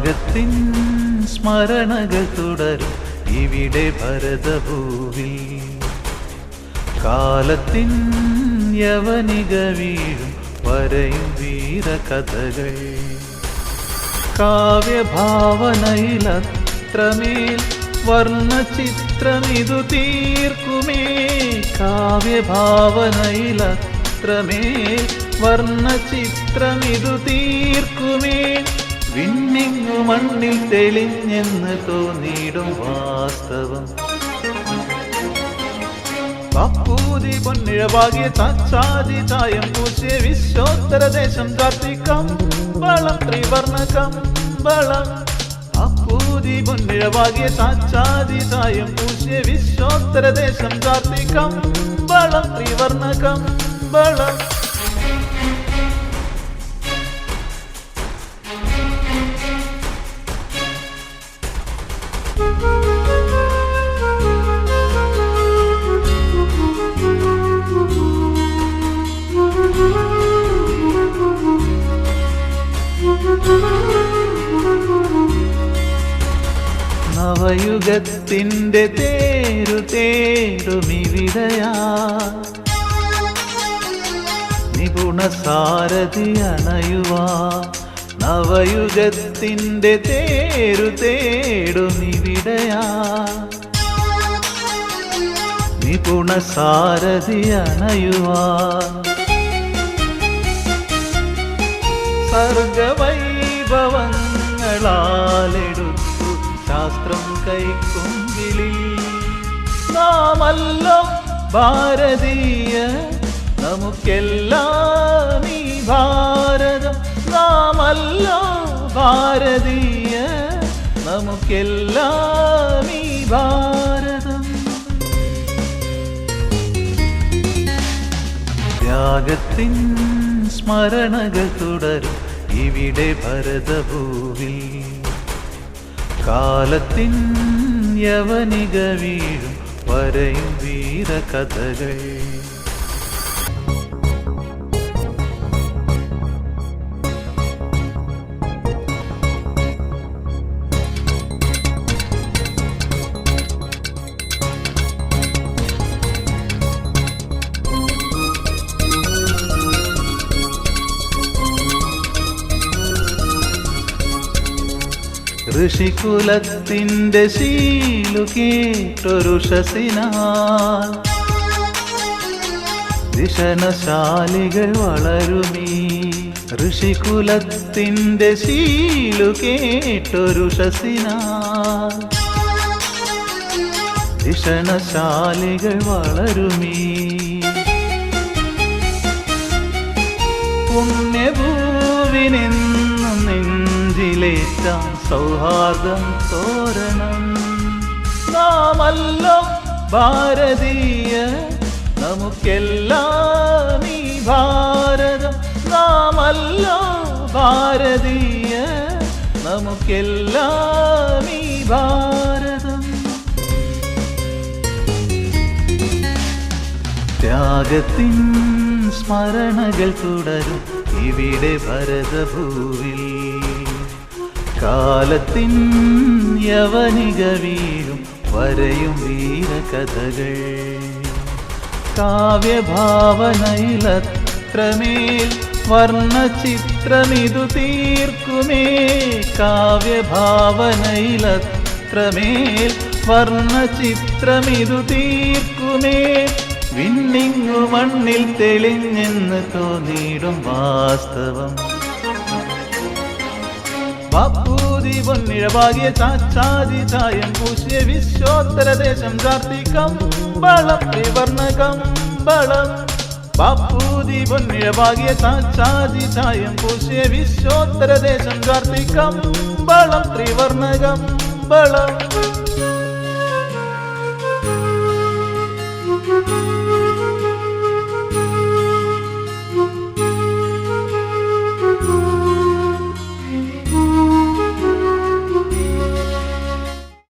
ത്യാഗത്തിൻ സ്മരണകൾ തുടരും ഇവിടെ ഭരതഭൂവിൽ കാലത്തിൻ യവനിക വീഴും വരയും വീരകഥകൾ. കാവ്യഭാവനയിലത്രമേൽ വർണചിത്രമിതു തീർക്കുമേ. കാവ്യഭാവനയിലത്രമേൽ വർണചിത്രമിതു തീർക്കുമേ. വിണ്ണിങ്ങു മണ്ണിൽ തെളിഞ്ഞെന്ന് തോന്നിയിടും വാസ്തവം. പപ്പൂതി പൊന്നിഴവാകിയ താച്ചാതി ചായം പൂശിയ വിശ്വോത്തര ദേശം കാർത്തിക്കം വളം ത്രിവർണകം വളം. അപ്പൂതി പൊന്നിഴവാകിയ താച്ചാതി ചായം പൂശിയ വിശ്വോത്തര ദേശം കാർത്തിക്കം വളം ത്രിവർണകം വളം. നവയുഗത്തിന്റെ തേരു തേടുമിവിടയാ. നിപുണ സാരഥി അണയുവാ. നവയുഗത്തിന്റെ തേരു തേടുമിവിടയാ. നിപുണ സാരഥി അണയുവാ. സർഗവൈഭവങ്ങളാലെടുത്തു ശാസ്ത്രം കൈക്കുമ്പിളി നാമല്ലോ ഭാരതീയ. നമുക്കെല്ലാം ഈ ഭാരതം. നാമല്ലോ ഭാരതീയ. നമുക്കെല്ലാം ഈ ഭാരതം. ത്യാഗത്തിൻ സ്മരണകൾ തുടരും ഇവിടെ ഭരതഭൂവിൽ. കാലത്തിൻ യവനിക വീഴും വരയും വീരകഥകൾ ഋഷികുലത്തിന്റെ ശീലു കേട്ടൊരു ശസിനാൽ ദിശനശാലികൾ വളരുമീ. ഋഷികുലത്തിന്റെ ശീലു കേട്ടൊരു ദിശനശാലികൾ വളരുമീ. പുണ്യഭൂവിനെന്നും നെഞ്ചിലേറ്റാം സൗഹാർദ്ദം തോരണം. നാമല്ലോ ഭാരതീയ നമുക്കെല്ലാം ഈ ഭാരതം. നാമല്ലോ ഭാരതീയ നമുക്കെല്ലാം ഈ ഭാരതം. ത്യാഗത്തിൻ സ്മരണകൾ തുടരും ഇവിടെ ഭരതഭൂവിൽ. കാലത്തിൻ യവനിക വീഴും വരയും വീരകഥകൾ. കാവ്യഭാവനയിലത്രമേൽ വർണചിത്രമിതു തീർക്കുമേ. കാവ്യഭാവനയിലത്രമേൽ വർണചിത്രമിതു തീർക്കുമേ. വിണ്ണിങ്ങു മണ്ണിൽ തെളിഞ്ഞെന്ന് തോന്നിയിടും വാസ്തവം. ബാപ്പൂതി പൊന്നിഴവാകിയ ചാച്ചാതി ചായം പൂശിയ വിശ്വോത്തര ദേശം കാർത്തികം ബളം ത്രിവർണകം ബളം ബാപ്പൂതി പൊന്നിഴവാകിയ ചാച്ചാതി ചായം പൂശിയ വിശ്വോത്തര ദേശം കാർത്തികം ബളം ത്രിവർണകം ബളം